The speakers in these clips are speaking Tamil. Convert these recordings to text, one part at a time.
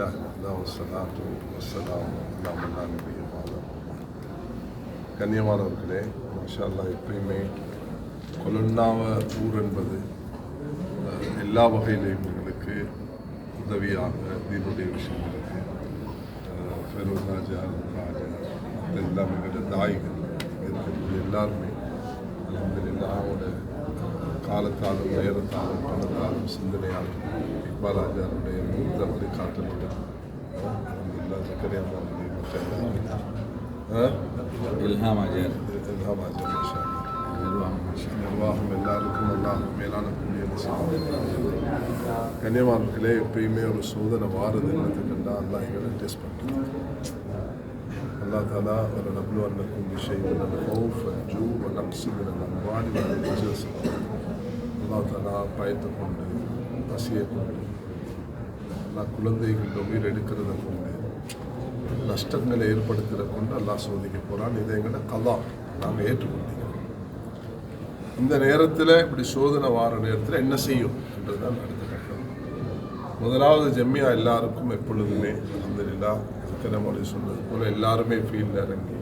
لله وحده والصلاة والسلام على من لا نبي بعده கண்ணியமானவர்களே மாஷா அல்லாஹ் எப்பயுமே கொலன்னாவ ஊர் என்பது அஹ், எல்லா வகையிலையும் எங்களுக்கு உதவியாக தீனுடைய விஷயங்களுக்கு அஹ், ஃபெரோஸ் ராஜா ராஜா மற்ற எல்லாமே எங்களோட தாய்கள் இருக்கக்கூடிய எல்லாருமே அலமதுல்லாவோட காலத்தாலும் நேரத்தாலும் பணத்தாலும் சிந்தனையாலும் இக்பால் ராஜாருடைய மூத்த மற்ற எல்லாருமே அஹ், இல்ஹாம் அஜர். இல்ஹாம் ராஜா மாஷா. நிர்வாகம் எல்லாருக்கும் எல்லாம் மேலான கூடிய கன்னியமானர்களே எப்பயுமே ஒரு சோதனை வாரது. என்னத்துக்குண்டா அல்லா எங்களை டெஸ்ட் பண்ணுறது அல்லா தாலா ஒரு நபுலு அன்னக்கும் விஷயம் ஜூ நம்சுங்கிற நம்பாடி அல்லா தாலா பயத்தை கொண்டு பசியை கொண்டு அல்லா குழந்தைகள் உயிர் எடுக்கிறத கொண்டு நஷ்டங்களை ஏற்படுத்துகிற கொண்டு அல்லா சோதிக்க போகிறான் இதை எங்களை கலா நாங்கள் ஏற்றுக்கொண்டிருக்கிறோம். இந்த நேரத்தில் இப்படி சோதனை வார நேரத்தில் என்ன செய்யும் என்றுதான் அடுத்த கட்டம். முதலாவது ஜம்மியா எல்லாருக்கும் எப்பொழுதுமே அல்ஹம்துலில்லாஹ் இத்தனை சொன்னது போல் எல்லாருமே ஃபீல்டில் இறங்கி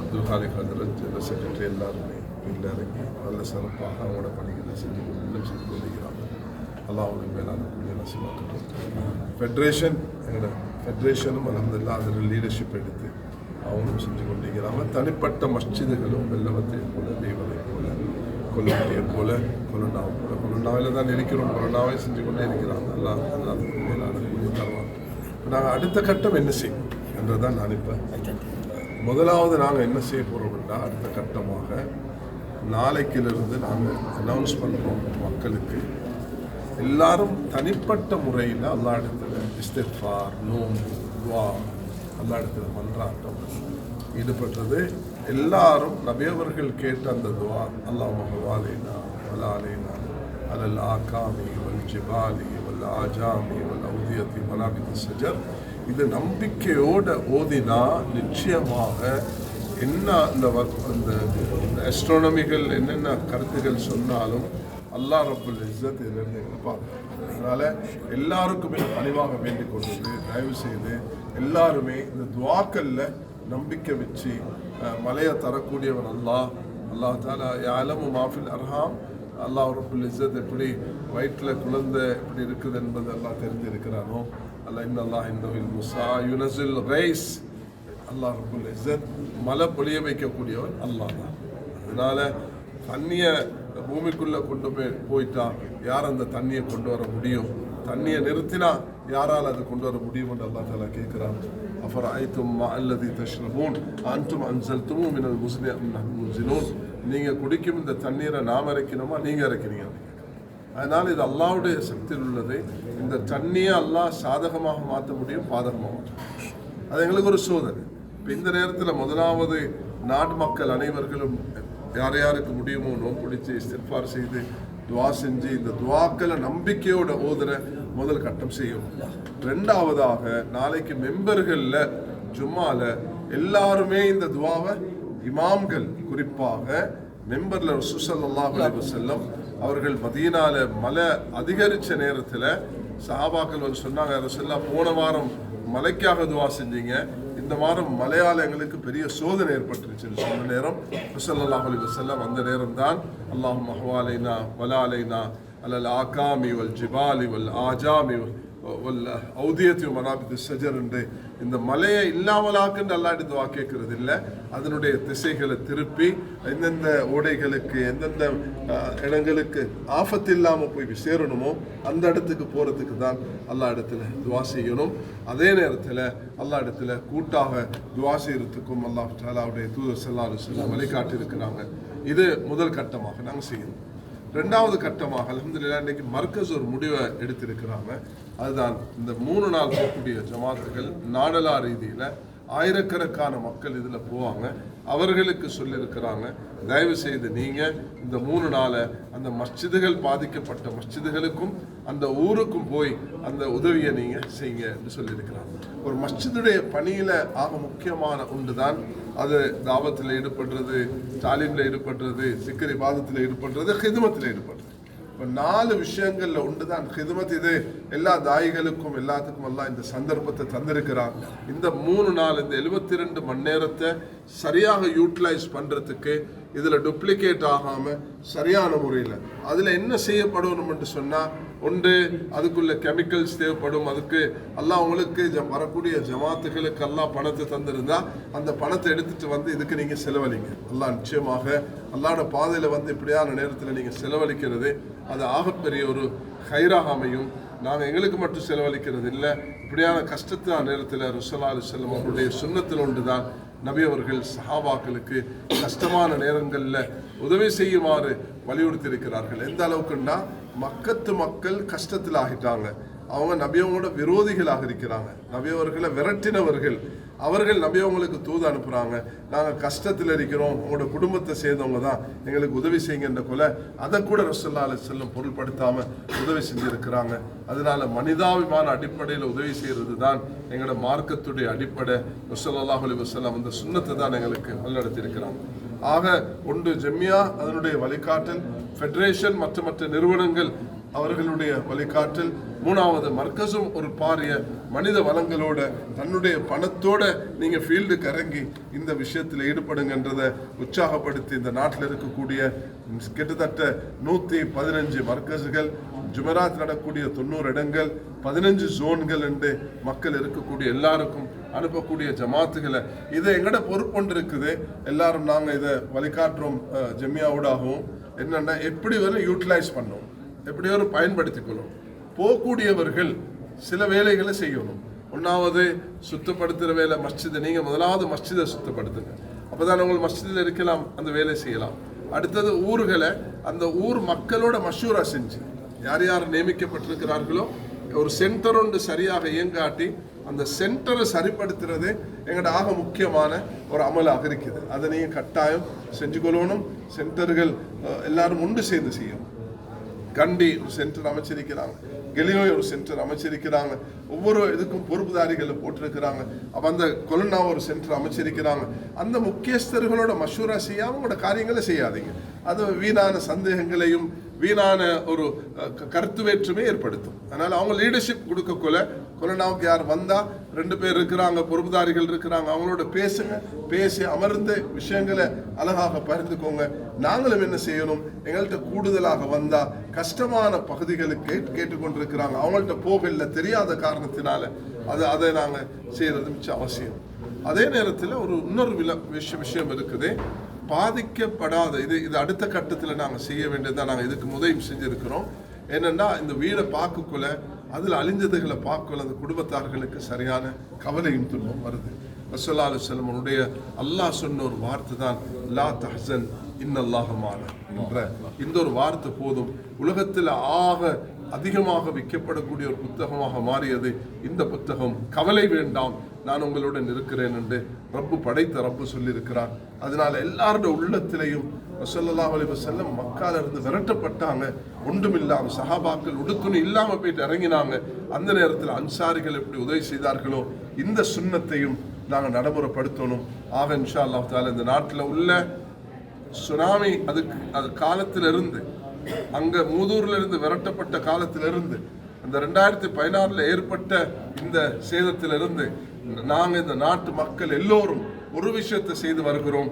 அப்துல் ஹாலிக் ஹதரத் ஜெனரல் செக்ரட்டரி எல்லாருமே ஃபீல்டில் இறங்கி நல்ல சிறப்பாக அவங்களோட பணிகளை செஞ்சு இன்னும் செஞ்சு கொண்டிருக்கிறாங்க. அல்லாஹ் அவங்களுக்கு மேலான கூடிய நசிமாக்கட்டும் ஃபெட்ரேஷன் என்னோட ஃபெட்ரேஷனும் அலமதுல்லா அதில் லீடர்ஷிப் எடுத்து அவங்களும் செஞ்சு கொண்டிருக்கிறாங்க தனிப்பட்ட மஸ்ஜிதுகளும் வெள்ளவத்தை போல தெய்வத்தை போல கொல்லுமட்டியை போல கொலுண்டாவை போல. கொலுண்டாவில் தான் இருக்கிறோம். கொலுண்டாவை செஞ்சு கொண்டே இருக்கிறாங்க எல்லாம் எல்லாத்துக்கும் மேலான கூடிய தருவாங்க நாங்கள் அடுத்த கட்டம் என்ன செய்யும் என்றதான் நான் இப்போ முதலாவது நாங்கள் என்ன செய்ய போகிறோம்னா அடுத்த கட்டமாக நாளைக்கிலிருந்து நாங்கள் அனௌன்ஸ் பண்ணுறோம் மக்களுக்கு எல்லாரும் தனிப்பட்ட முறையில் அல்லா இடத்துல இஸ்திஃபார் நோம்பு துவா அல்லா இடத்துல மன்றாட்டம் ஈடுபட்டது. எல்லாரும் நபியவர்கள் கேட்ட அந்த துவா அல்லாஹ் மகவாலேனா வலாலேனா அலல் ஆகாமி வல் ஜிபாலி வல் ஆஜாமி வல் ஔதியத்தி மலாபித் சஜர் இது நம்பிக்கையோட ஓதினா நிச்சயமாக என்ன அந்த வ- அந்த அஸ்ட்ரானமிகள் என்னென்ன கருத்துகள் சொன்னாலும் அல்லா ரப்புல் இஸ்ஸத் இதிலிருந்து எங்களை பாதுகாக்கும் அதனால எல்லாருக்குமே அணிவாக வேண்டிக் கொண்டது தயவு செய்து எல்லாருமே இந்த துவாக்கல்ல நம்பிக்கை வச்சு மலையை தரக்கூடியவன் அல்லாஹ். அல்லாஹ் தாலா யாலமு மாஃபில் அர்ஹாம். அல்லாஹ் ரப்புல் இஸ்ஸத் எப்படி வயிற்றில் குழந்தை எப்படி இருக்குது என்பது எல்லாம் தெரிஞ்சிருக்கிறானோ அல்ல இன்ன அல்லாஹ் இந்த முசா யுனசில் ரைஸ் அல்லாஹ் ரப்புல் இஸ்ஸத் மலை பொழிய வைக்கக்கூடியவன் அல்லாஹ் தான். அதனால் தண்ணியை பூமிக்குள்ள கொண்டு போய் போயிட்டா யார் அந்த தண்ணியை கொண்டு வர முடியும்? தண்ணியை நிறுத்தினா யாரால் அது கொண்டு வர முடியும் என்று அல்லாஹ் தாலா கேட்குறான். அஃபர் ஐத்தும் அல்லதி தஷ்ரபூன்? அன்றும் அன்சல்துமும் மினல் முஸ்லி முன்சிலூன். நீங்கள் குடிக்கும் இந்த தண்ணீரை நாம் இறக்கணுமா நீங்கள் இறக்கிறீங்க அதனால் இது அல்லாவுடைய சக்தியில் உள்ளது. இந்த தண்ணியை அல்லாஹ் சாதகமாக மாற்ற முடியும் பாதகமாக அது எங்களுக்கு ஒரு சோதனை. இப்போ இந்த நேரத்தில் முதலாவது நாட்டு மக்கள் அனைவர்களும் யார் யாருக்கு முடியுமோ நோன்பு பிடிச்சு இஸ்திஃபார் செய்து துவா செஞ்சு இந்த துவாக்களை நம்பிக்கையோட ஓதுற முதல் கட்டம் செய்யும். ரெண்டாவதாக நாளைக்கு மெம்பர்களில் ஜும்மால எல்லாருமே இந்த துவாவை இமாம்கள் குறிப்பாக மெம்பர்ல சுசல்லாஹ் அலைஹி வஸல்லம் அவர்கள் மதியனால மலை அதிகரித்த நேரத்தில் சஹாபாக்கள் வந்து சொன்னாங்க ரசூல்லா போன வாரம் மலைக்காக துவா செஞ்சீங்க இந்த வாரம் மலையாள எங்களுக்கு பெரிய சோதனை ஏற்பட்டுருச்சு சொன்ன நேரம் ரசல்லாஹ் அலி வஸல்லம் அந்த நேரம் தான் அல்லாஹ் மஹவாலைனா வலாலைனா அல்லல் ஆகாமி வல் ஜிபாலி வல் ஆஜாமி வல் ஔதியத்தியும் மனாபித்து சஜர் என்று இந்த மலையை இல்லாமலாக்குன்னு அல்லாட்டி துவா கேட்கறது இல்லை அதனுடைய திசைகளை திருப்பி எந்தெந்த ஓடைகளுக்கு எந்தெந்த இடங்களுக்கு ஆபத்து இல்லாமல் போய் சேரணுமோ அந்த இடத்துக்கு போகிறதுக்கு தான் அல்லா இடத்துல துவா செய்யணும். அதே நேரத்தில் அல்லா இடத்துல கூட்டாக துவா செய்யறதுக்கும் அல்லாஹ் தாலாவுடைய தூதர் செல்லாறு செல்ல வழிகாட்டி இருக்கிறாங்க இது முதல் கட்டமாக நாங்கள் செய்யணும் ரெண்டாவது கட்டமாக அலமதுல்லா இன்னைக்கு மர்க்கஸ் ஒரு முடிவை எடுத்திருக்கிறாங்க. அதுதான் இந்த மூணு நாள் போகக்கூடிய ஜமாத்துகள் நாடலா ரீதியில் ஆயிரக்கணக்கான மக்கள் இதில் போவாங்க. அவர்களுக்கு சொல்லியிருக்கிறாங்க தயவு செய்து நீங்கள் இந்த மூணு நாளை அந்த மஸ்ஜிதுகள் பாதிக்கப்பட்ட மஸ்ஜிதுகளுக்கும் அந்த ஊருக்கும் போய் அந்த உதவியை நீங்கள் செய்யுங்க என்று சொல்லியிருக்கிறாங்க. ஒரு மஸ்ஜிதுடைய பணியில் ஆக முக்கியமான ஒன்று தான் அது தாவத்தில் ஈடுபடுறது தாலீமில் ஈடுபடுறது சிக்கரி பாதத்தில் ஈடுபடுறது ஹிதமத்தில் ஈடுபடுறது. இப்போ நாலு விஷயங்கள்ல ஒன்று தான் ஹிதமத் இது எல்லா தாயிகளுக்கும் எல்லாத்துக்கும் எல்லாம் இந்த சந்தர்ப்பத்தை தந்திருக்கிறான். இந்த மூணு நாள் இந்த எழுபத்தி ரெண்டு மணி நேரத்தை சரியாக யூட்டிலைஸ் பண்றதுக்கு இதுல டூப்ளிகேட் ஆகாம சரியான முறையில். அதுல என்ன செய்யப்படணும் சொன்னால் சொன்னா ஒன்று அதுக்குள்ள கெமிக்கல்ஸ் தேவைப்படும். அதுக்கு எல்லாம் உங்களுக்கு வரக்கூடிய ஜமாத்துகளுக்கு எல்லாம் பணத்தை தந்திருந்தா அந்த பணத்தை எடுத்துட்டு வந்து இதுக்கு நீங்க செலவழிங்க. எல்லாம் நிச்சயமாக அல்லாட பாதையில வந்து இப்படியான நேரத்தில் நீங்க செலவழிக்கிறது அது ஆகப்பெரிய ஒரு ஹைராக அமையும். நாங்கள் எங்களுக்கு மட்டும் செலவழிக்கிறது இல்லை இப்படியான கஷ்டத்தான நேரத்தில் ருசலா அலி செல்லம் அவருடைய சுண்ணத்தில் ஒன்றுதான். நபி அவர்கள் சஹாபாக்களுக்கு கஷ்டமான நேரங்களில் உதவி செய்யுமாறு வலியுறுத்தி இருக்கிறார்கள் எந்த அளவுக்குன்னா மக்கத்து மக்கள் கஷ்டத்தில் ஆகிட்டாங்க. அவங்க நபியவங்களோட விரோதிகளாக இருக்கிறாங்க. நபியவர்களை விரட்டினவர்கள். அவர்கள் நபியவங்களுக்கு தூது அனுப்புகிறாங்க நாங்கள் கஷ்டத்தில் இருக்கிறோம். உங்களோட குடும்பத்தை சேர்ந்தவங்க தான். எங்களுக்கு உதவி செய்யுங்கன்ற கொலை அதை கூட ரசல்லா அலி செல்லம் உதவி செஞ்சுருக்கிறாங்க. அதனால மனிதாபிமான அடிப்படையில் உதவி செய்கிறது தான் எங்களோட மார்க்கத்துடைய அடிப்படை. ரசல்லாஹ் அலி வசல்லாம் அந்த சுண்ணத்தை தான் எங்களுக்கு வழிநடத்தியிருக்கிறாங்க. ஆக ஒன்று ஜெம்மியா அதனுடைய வழிகாட்டல் ஃபெடரேஷன் மற்ற மற்ற நிறுவனங்கள் அவர்களுடைய வழிகாட்டல் மூணாவது மர்க்கசும் ஒரு பாரிய மனித வளங்களோட தன்னுடைய பணத்தோட நீங்கள் ஃபீல்டுக்கு இறங்கி இந்த விஷயத்தில் ஈடுபடுங்கன்றதை உற்சாகப்படுத்தி இந்த நாட்டில் இருக்கக்கூடிய கிட்டத்தட்ட நூற்றி பதினஞ்சு மர்க்கசுகள் ஜுமராத் நடக்கூடிய தொண்ணூறு இடங்கள் பதினஞ்சு ஜோன்கள் என்று மக்கள் இருக்கக்கூடிய எல்லாருக்கும் அனுப்பக்கூடிய ஜமாத்துகளை. இதை எங்கட பொறுப்பொன்று இருக்குது எல்லாரும் நாங்கள் இதை வழிகாட்டுறோம் ஜெமியாவோடாகவும் என்னென்னா எப்படி வரை யூட்டிலைஸ் பண்ணோம். எப்படியோ ஒரு பயன்படுத்திக்கணும் போகக்கூடியவர்கள் சில வேலைகளை செய்யணும். ஒன்றாவது சுத்தப்படுத்துகிற வேலை மஸ்ஜிதை நீங்கள் முதலாவது மஸ்ஜிதை சுத்தப்படுத்துங்க. அப்பதான் உங்கள் மஸ்ஜிதில் இருக்கலாம் அந்த வேலை செய்யலாம். அடுத்தது ஊர்களை அந்த ஊர் மக்களோட மஷூரா செஞ்சு யார் யார் நியமிக்கப்பட்டிருக்கிறார்களோ ஒரு சென்டர் ஒன்று சரியாக இயங்காட்டி அந்த சென்டரை சரிப்படுத்துறது எங்கள்ட ஆக முக்கியமான ஒரு அமலாக இருக்குது. அதை நீங்கள் கட்டாயம் செஞ்சு கொள்ளணும் சென்டர்கள் எல்லாரும் ஒன்று சேர்ந்து செய்யணும். கண்டி ஒரு சென்டர் அமைச்சிருக்கிறாங்க. கெலியோய் ஒரு சென்டர் அமைச்சிருக்கிறாங்க. ஒவ்வொரு இதுக்கும் பொறுப்புதாரிகளை போட்டிருக்கிறாங்க. அப்போ அந்த கொலனா ஒரு சென்டர் அமைச்சிருக்கிறாங்க. அந்த முக்கியஸ்தர்களோட மஷூரா செய்யாம உங்களோட காரியங்களை செய்யாதீங்க. அது வீணான சந்தேகங்களையும் வீணான ஒரு கருத்து வேற்றுமே ஏற்படுத்தும். அதனால் அவங்க லீடர்ஷிப் கொடுக்கக்குள்ள கொலனாவுக்கு யார் வந்தால் ரெண்டு பேர் இருக்கிறாங்க பொறுப்புதாரிகள் இருக்கிறாங்க. அவங்களோட பேசுங்க. பேசி அமர்ந்து விஷயங்களை அழகாக பகிர்ந்துக்கோங்க. நாங்களும் என்ன செய்யணும்? எங்கள்கிட்ட கூடுதலாக வந்தால் கஷ்டமான பகுதிகளுக்கு கேட்டுக்கொண்டிருக்கிறாங்க. அவங்கள்ட்ட போகல தெரியாத காரணத்தினால அது அதை நாங்கள் செய்யறது மிச்சம் அவசியம். அதே நேரத்தில் ஒரு இன்னொரு வில விஷயம் விஷயம் இருக்குது. பாதிக்கப்படாத இது இது அடுத்த கட்டத்தில் நாங்கள் செய்ய வேண்டியதுதான். நாங்கள் இதுக்கு முதல் செஞ்சுருக்கிறோம். என்னன்னா இந்த வீடை பார்க்கக்குள்ள அதில் அழிஞ்சதுகளை பார்க்கல அந்த குடும்பத்தார்களுக்கு சரியான கவலையும் துன்பம் வருது. ரசல்லா அலுவலமனுடைய அல்லாஹ் சொன்ன ஒரு வார்த்தை தான் லா தஹசன் இன்னல்லாகமான என்ற. இந்த ஒரு வார்த்தை போதும். உலகத்தில் ஆக அதிகமாக விற்கப்படக்கூடிய ஒரு புத்தகமாக மாறியது. இந்த புத்தகம் கவலை வேண்டாம் நான் உங்களுடன் இருக்கிறேன் என்று ரப்பு படைத்த ரப்பு சொல்லியிருக்கிறார். அதனால எல்லாரோட உள்ளத்திலையும் வசல்லா அலி வசல்லம் மக்கால இருந்து விரட்டப்பட்டாங்க. ஒன்றுமில்லாம சஹாபாக்கள் உடுத்துணி இல்லாம போயிட்டு இறங்கினாங்க. அந்த நேரத்தில் அன்சாரிகள் எப்படி உதவி செய்தார்களோ இந்த சுண்ணத்தையும் நாங்கள் நடைமுறைப்படுத்தணும். ஆக இன்ஷா அல்லாஹ் தாலா இந்த நாட்டில் உள்ள சுனாமி அதுக்கு அது காலத்திலிருந்து அங்க மூதூர்ல இருந்து விரட்டப்பட்ட காலத்திலிருந்து அந்த ரெண்டாயிரத்தி பதினாறுல ஏற்பட்ட இந்த சேதத்திலிருந்து நாங்கள் இந்த நாட்டு மக்கள் எல்லோரும் ஒரு விஷயத்தை செய்து வருகிறோம்.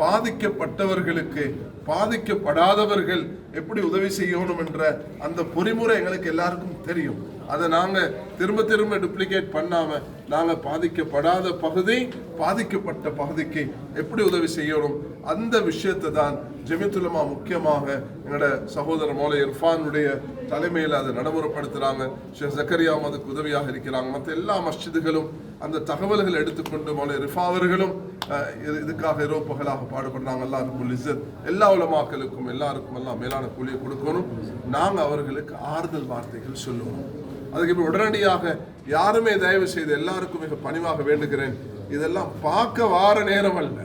பாதிக்கப்பட்டவர்களுக்கு பாதிக்கப்படாதவர்கள் எப்படி உதவி செய்யணும் என்ற அந்த பொறிமுறை எங்களுக்கு எல்லாருக்கும் தெரியும். அதை நாங்கள் திரும்ப திரும்ப டூப்ளிகேட் பண்ணாமல் நாங்கள் பாதிக்கப்படாத பகுதி பாதிக்கப்பட்ட பகுதிக்கு எப்படி உதவி செய்யணும்? அந்த விஷயத்தை தான் ஜெமித்துலமா முக்கியமாக எங்களோட சகோதரர் மோலை இர்ஃபானுடைய தலைமையில் அதை நடைமுறைப்படுத்துறாங்க. ஷேக் ஜக்கரியாவும் அதுக்கு உதவியாக இருக்கிறாங்க. மற்ற எல்லா மஸ்ஜிதுகளும் அந்த தகவல்களை எடுத்துக்கொண்டு மோலை ரிஃபா அவர்களும் இது- இதுக்காக இரவு பகலாக பாடுபடுறாங்க. எல்லாருக்கும் இஸ்ஸத் எல்லா உலமாக்களுக்கும் எல்லாருக்கும் எல்லாம் மேலான கூலியை கொடுக்கணும். நாங்கள் அவர்களுக்கு ஆறுதல் வார்த்தைகள் சொல்லுவோம். அதுக்கு உடனடியாக யாருமே தயவு செய்து எல்லாருக்கும் மிக பணிவாக வேண்டுகிறேன். இதெல்லாம் பார்க்க வார நேரம் அல்ல.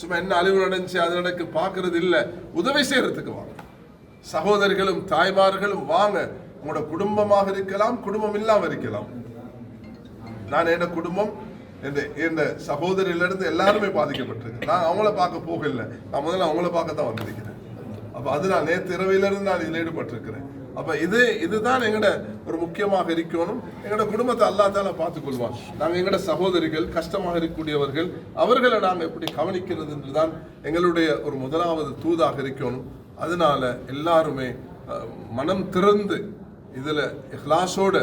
சும்மா என்ன அழிவு நடந்துச்சு அது நடக்கு பார்க்கறது இல்லை. உதவி செய்யறதுக்கு வாங்க. சகோதரிகளும் தாய்மார்களும் வாங்க. உங்களோட குடும்பமாக இருக்கலாம் குடும்பம் இல்லாமல் இருக்கலாம். நான் என்ன குடும்பம்? என் சகோதரியிலிருந்து எல்லாருமே பாதிக்கப்பட்டிருக்கு. நான் அவங்கள பார்க்க போகல. நான் முதல்ல அவங்கள பார்க்க தான் வந்திருக்கிறேன் அது நான் நேற்று இரவிலிருந்து நான் இதில் ஈடுபட்டிருக்கிறேன். அப்போ இது இதுதான் எங்கட ஒரு முக்கியமாக இருக்கணும். எங்களோட குடும்பத்தை அல்லாத்தால தால நாங்கள் கொள்வான் சகோதரிகள் கஷ்டமாக இருக்கக்கூடியவர்கள் அவர்களை நாங்கள் எப்படி கவனிக்கிறது என்றுதான் எங்களுடைய ஒரு முதலாவது தூதாக இருக்கணும். அதனால எல்லாருமே மனம் திறந்து இதில் இஹ்லாஸோட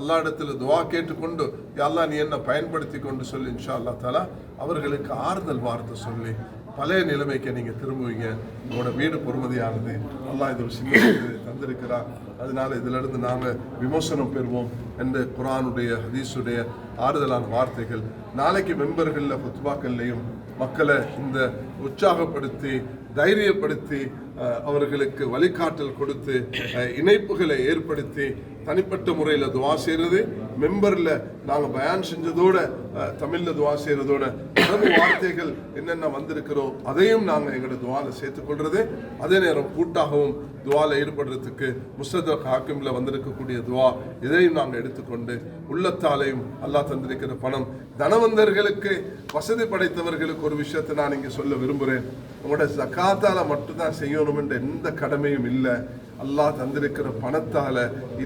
அல்லா இடத்துல துவா கேட்டுக்கொண்டு "யா அல்லாஹ் நீ என்ன பயன்படுத்தி கொண்டு சொல்லி? இன்ஷா அல்லா தாலா அவர்களுக்கு ஆறுதல் வார்த்தை சொல்லி பழைய நிலைமைக்கு நீங்கள் திரும்புவீங்க. உங்களோட வீடு பொறுமதியானது. நல்லா இது ஒரு சின்ன தந்திருக்கிறார். அதனால இதிலிருந்து நாம் விமோசனம் விமர்சனம் பெறுவோம் என்று குரானுடைய ஹதீஸுடைய ஆறுதலான வார்த்தைகள். நாளைக்கு மெம்பர்களில் குத்பாக்கள்லையும் மக்களை இந்த உற்சாகப்படுத்தி தைரியப்படுத்தி அவர்களுக்கு வழிகாட்டல் கொடுத்து இணைப்புகளை ஏற்படுத்தி தனிப்பட்ட முறையில் துவா செய்கிறது மெம்பரில் நாங்கள் பயான் செஞ்சதோட தமிழில் தமிழ்ல துவா செய்கிறதோட அரபு வார்த்தைகள் என்னென்ன வந்திருக்கிறோம் அதையும் நாங்கள் எங்களோட துவாவில் சேர்த்துக்கொள்றது அதே நேரம் கூட்டாகவும் துவாவில் ஈடுபடுறதுக்கு முஸ்தத் ஹாக்கிமில் வந்திருக்கக்கூடிய துவா இதையும் நாங்கள் எடுத்துக்கொண்டு உள்ளத்தாலையும் அல்லாஹ் தந்திருக்கிற பணம் தனவந்தர்களுக்கு வசதி படைத்தவர்களுக்கு ஒரு விஷயத்தை நான் இங்கே சொல்ல விரும்புகிறேன் உங்களோட ஜக்காத்தால் மட்டும்தான் செய்யணும். என்ற எந்த கடமையும் இல்லை. அல்லாஹ் தந்திருக்கிற பணத்தால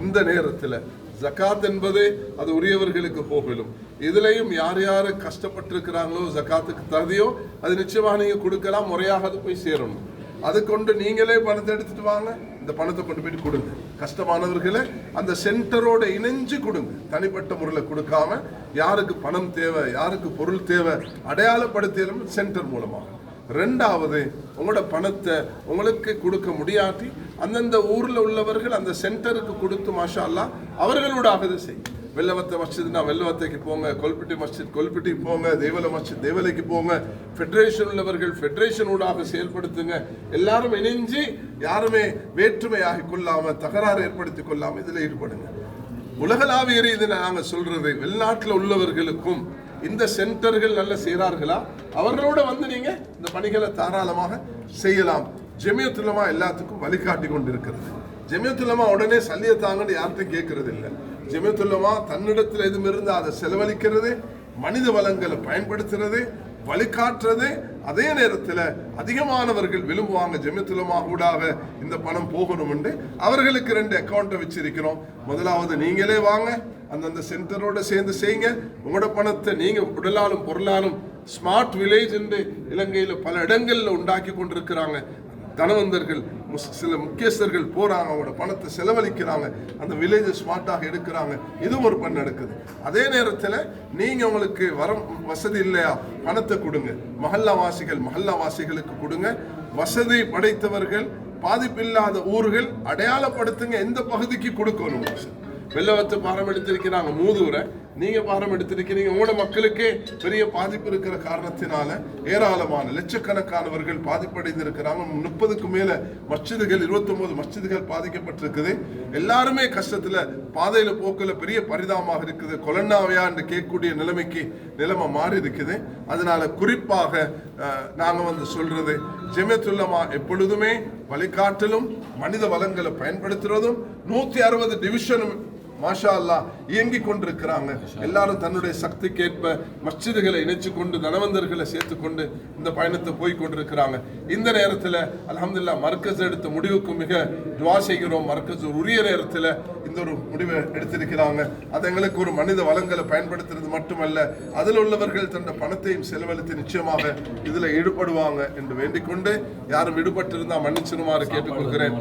இந்த நேரத்தில் ஜகாத் என்பதே அது உரியவர்களுக்கு போகலும். இதுலயும் யார் யாரு கஷ்டப்பட்டிருக்கிறாங்களோ ஜகாத்துக்கு தகுதியோ அது நிச்சயமாக நீங்க கொடுக்கலாம் முறையாக அது போய் சேரணும். அது கொண்டு நீங்களே பணத்தை எடுத்துட்டு வாங்க இந்த பணத்தை கொண்டு போயிட்டு கொடுங்க. கஷ்டமானவர்களை அந்த சென்டரோட இணைஞ்சு கொடுங்க. தனிப்பட்ட முறையில் கொடுக்காம யாருக்கு பணம் தேவை யாருக்கு பொருள் தேவை அடையாளப்படுத்தியும் சென்டர் மூலமாக. ரெண்டாவது உங்களோட பணத்தை உங்களுக்கு கொடுக்க முடியாட்டி அந்தந்த ஊரில் உள்ளவர்கள் அந்த சென்டருக்கு கொடுத்து மாஷா அல்லாஹ் அவர்களோட இதை செய்யும் வெள்ளவத்தை மஸ்ஜித்னா வெள்ளவத்தைக்கு போங்க கொல்பிட்டி மஸ்ஜித் கொல்பிட்டிக்கு போங்க தேவல மஸ்ஜித் தேவலைக்கு போங்க ஃபெடரேஷன் உள்ளவர்கள் ஃபெடரேஷன் ஊடாக செயல்படுத்துங்க. எல்லாரும் இணைஞ்சு யாருமே வேற்றுமையாகி கொள்ளாமல் தகராறு ஏற்படுத்தி கொள்ளாமல் இதில் ஈடுபடுங்க. உலகளாவிய ரீதியில் நாங்கள் சொல்றது வெளிநாட்டில் உள்ளவர்களுக்கும் இந்த சென்டர்கள் நல்ல செய்கிறார்களா அவர்களோட வந்து நீங்க இந்த பணிகளை தாராளமாக செய்யலாம். ஜெமியத்துலமா எல்லாத்துக்கும் வழிகாட்டி கொண்டிருக்கிறது. ஜெமியத்துலமா உடனே சல்லியை தாங்கன்னு யார்கிட்டும் கேட்கறது இல்லை ஜெமியத்துலமா தன்னிடத்தில் எதுவும் இருந்து அதை செலவழிக்கிறது மனித வளங்களை பயன்படுத்துறது வழிகாட்டுறது. அதே நேரத்தில் அதிகமானவர்கள் விரும்புவாங்க ஜெமித்துலமா ஊடாக இந்த பணம் போகணும் என்று அவர்களுக்கு ரெண்டு அக்கௌண்ட்டை வச்சிருக்கிறோம். முதலாவது நீங்களே வாங்க அந்தந்த சென்டரோட சேர்ந்து செய்யுங்க. உங்களோட பணத்தை நீங்கள் உடலாலும் பொருளாலும் ஸ்மார்ட் வில்லேஜ் என்று இலங்கையில் பல இடங்களில் உண்டாக்கி கொண்டிருக்கிறாங்க. தனவந்தர்கள் முஸ்- சில முக்கியஸ்தர்கள் போகிறாங்க அவங்களோட பணத்தை செலவழிக்கிறாங்க. அந்த வில்லேஜை ஸ்மார்ட்டாக எடுக்கிறாங்க. இதுவும் ஒரு பண்ண நடக்குது. அதே நேரத்தில் நீங்கள் உங்களுக்கு வர வசதி இல்லையா? பணத்தை கொடுங்க. மஹல்லா வாசிகள் மஹல்லா வாசிகளுக்கு கொடுங்க. வசதி படைத்தவர்கள் பாதிப்பில்லாத ஊர்கள் அடையாளப்படுத்துங்க. எந்த பகுதிக்கு கொடுக்கணும்? வெள்ளவத்து பாரம் எடுத்திருக்கிறாங்க மூதூரை. நீங்க பாரம் எடுத்திருக்கிறீங்க உங்களோட மக்களுக்கே பெரிய பாதிப்பு இருக்கிற காரணத்தினால ஏராளமான லட்சக்கணக்கானவர்கள் பாதிப்படைந்திருக்கிறாங்க. முப்பதுக்கு மேல மஸ்ஜிதுகள் 29 மஸ்ஜிதுகள் பாதிக்கப்பட்டிருக்குது. எல்லாருமே கஷ்டத்துல பாதையில போக்குல பெரிய பரிதாபமாக இருக்குது. கொலன்னாவையா என்று கேட்கக்கூடிய நிலைமைக்கு நிலைமை மாறி இருக்குது. அதனால குறிப்பாக நாங்க வந்து சொல்றது ஜெமியத்துல்லமா எப்பொழுதுமே வழிகாட்டலும் மனித வளங்களை பயன்படுத்துறதும் நூத்தி அறுபது டிவிஷனும் மாஷா அல்லாஹ் இயங்கிக் கொண்டிருக்கிறாங்க. எல்லாரும் தன்னுடைய சக்திக்கேற்ப மஸ்ஜிதுகளை இணைச்சு கொண்டு தனவந்தர்களை சேர்த்து கொண்டு இந்த பயணத்தை போய் கொண்டிருக்கிறாங்க. இந்த நேரத்தில் அல்ஹம்துலில்லாஹ் மர்க்கஸ் எடுத்த முடிவுக்கு மிக துவா செய்கிறோம். மர்க்கஸ் ஒரு உரிய நேரத்தில் இந்த ஒரு முடிவை எடுத்திருக்கிறாங்க. அது எங்களுக்கு ஒரு மனித வளங்களை பயன்படுத்துறது மட்டுமல்ல அதில் உள்ளவர்கள் தன்னுடைய பணத்தையும் செலவழித்து நிச்சயமாக இதில் ஈடுபடுவாங்க என்று வேண்டிக் கொண்டு யாரும் ஈடுபட்டிருந்தா மன்னிச்சிருமாறு கேட்டுக்கொள்கிறேன்.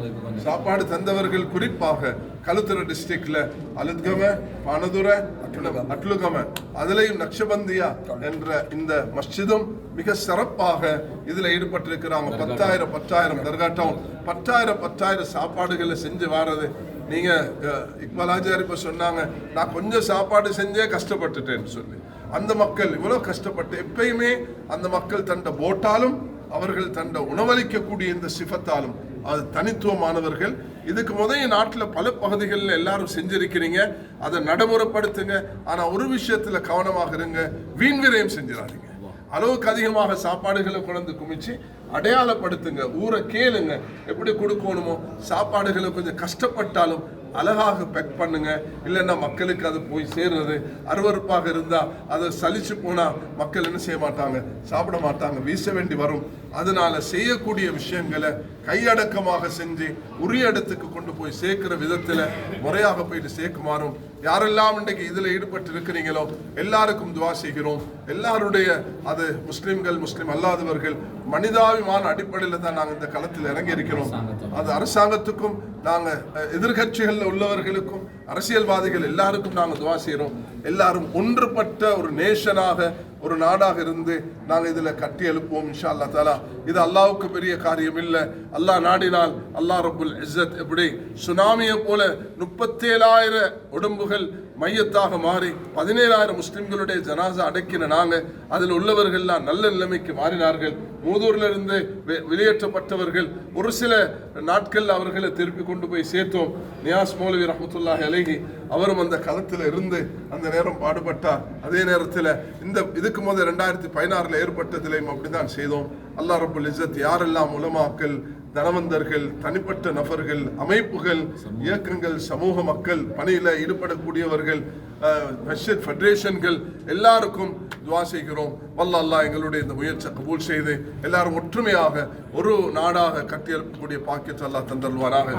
சாப்பாடு தந்தவர்கள் குறிப்பாக களுத்துறை டிஸ்ட்ரிக்ட்ல அலுத்கம பானதுர அட்லுகம அதுலயும் நக்ஷபந்தியா என்ற இந்த மஸ்ஜிதும் மிக சிறப்பாக இதுல ஈடுபட்டிருக்கிறாங்க. பத்தாயிரம் பத்தாயிரம் தர்காட்டம் பத்தாயிரம் பத்தாயிரம் சாப்பாடுகளை செஞ்சு வாரது. நீங்க அஹ், இக்பால் ஆச்சாரி இப்ப சொன்னாங்க நான் கொஞ்சம் சாப்பாடு செஞ்சே கஷ்டப்பட்டுட்டேன்னு சொல்லி. அந்த மக்கள் இவ்வளவு கஷ்டப்பட்டு எப்பயுமே அந்த மக்கள் தண்ட போட்டாலும் அவர்கள் தண்ட உணவளிக்கக்கூடிய இந்த சிஃபத்தாலும் அது தனித்துவமானவர்கள். இதுக்கு முதல் நாட்டில் பல பகுதிகளில் எல்லாரும் செஞ்சிருக்கிறீங்க. அதை நடைமுறைப்படுத்துங்க. ஆனால் ஒரு விஷயத்தில் கவனமாக இருங்க. வீண் விரயம் செஞ்சிடாதீங்க. அளவுக்கு அதிகமாக சாப்பாடுகளை கொண்டு குமிச்சு அடையாளப்படுத்துங்க. ஊரை கேளுங்க. எப்படி கொடுக்கணுமோ சாப்பாடுகளை கொஞ்சம் கஷ்டப்பட்டாலும் அழகாக பேக் பண்ணுங்க. இல்லைன்னா மக்களுக்கு அது போய் சேர்றது. அருவருப்பாக இருந்தால் அதை சலிச்சு போனால் மக்கள் என்ன செய்ய மாட்டாங்க? சாப்பிட மாட்டாங்க. வீச வேண்டி வரும். அதனால செய்யக்கூடிய விஷயங்களை கையடக்கமாக செஞ்சு உரிய இடத்துக்கு கொண்டு போய் சேர்க்கிற விதத்தில் முறையாக போயிட்டு சேர்க்குமாறும் யாரெல்லாம் இன்றைக்கு இதுல ஈடுபட்டு இருக்கிறீங்களோ எல்லாருக்கும் துவா செய்கிறோம். எல்லாருடைய அது முஸ்லீம்கள் முஸ்லிம் அல்லாதவர்கள் மனிதாபிமான அடிப்படையில் தான் நாங்கள் இந்த களத்தில் இறங்கி இருக்கிறோம் அது அரசாங்கத்துக்கும் நாங்க எதிர்கட்சிகளில் உள்ளவர்களுக்கும் அரசியல்வாதிகள் எல்லாருக்கும் நாங்கள் துவா செய்கிறோம். எல்லாரும் ஒன்றுபட்ட ஒரு நேஷனாக ஒரு நாடாக இருந்து நாங்கள் இதில் கட்டி எழுப்புவோம் இன்ஷா அல்லா தாலா. இது அல்லாவுக்கு பெரிய காரியம் இல்லை. அல்லாஹ் நாடினால் அல்லாஹ் ரபுல் இஸ்ஸத் எப்படி? சுனாமியை போல முப்பத்தேழாயிரம் உடம்புகள் மையத்தாக மாறி பதினேழாயிரம் முஸ்லிம்களுடைய ஜனாசா அடக்கின நாங்கள் அதில் உள்ளவர்கள்லாம் நல்ல நிலைமைக்கு மாறினார்கள். மூதூர்ல இருந்து வெ- வெளியேற்றப்பட்டவர்கள் ஒரு சில நாட்கள் அவர்களை திருப்பி கொண்டு போய் சேர்த்தோம். நியாஸ் மௌலவி ரஹமத்துல்லாஹி அலைஹி அவரும் அந்த களத்தில் இருந்து அந்த நேரம் பாடுபட்டார் அதே நேரத்தில் இந்த இதுக்கு முதல் ரெண்டாயிரத்தி பதினாறுல ஏற்பட்டதிலையும் அப்படிதான் செய்தோம். அல்லாஹ் ரபுல் இஸ்ஸத் யாரெல்லாம் உலமாக்கள் தனவந்தர்கள் தனிப்பட்ட நபர்கள் அமைப்புகள் இயக்கங்கள் சமூக மக்கள் பணியில் ஈடுபடக்கூடியவர்கள் மஸ்ஜித் ஃபெடரேஷன்கள் எல்லாருக்கும் துவா செய்கிறோம். வல்ல அல்லாஹ் எங்களுடைய இந்த முயற்சியை கபூல் செய்து எல்லாரும் ஒற்றுமையாக ஒரு நாடாக கட்டியெழுப்பக்கூடிய பாக்கியத்தை அல்லாஹ் தந்தருவாராக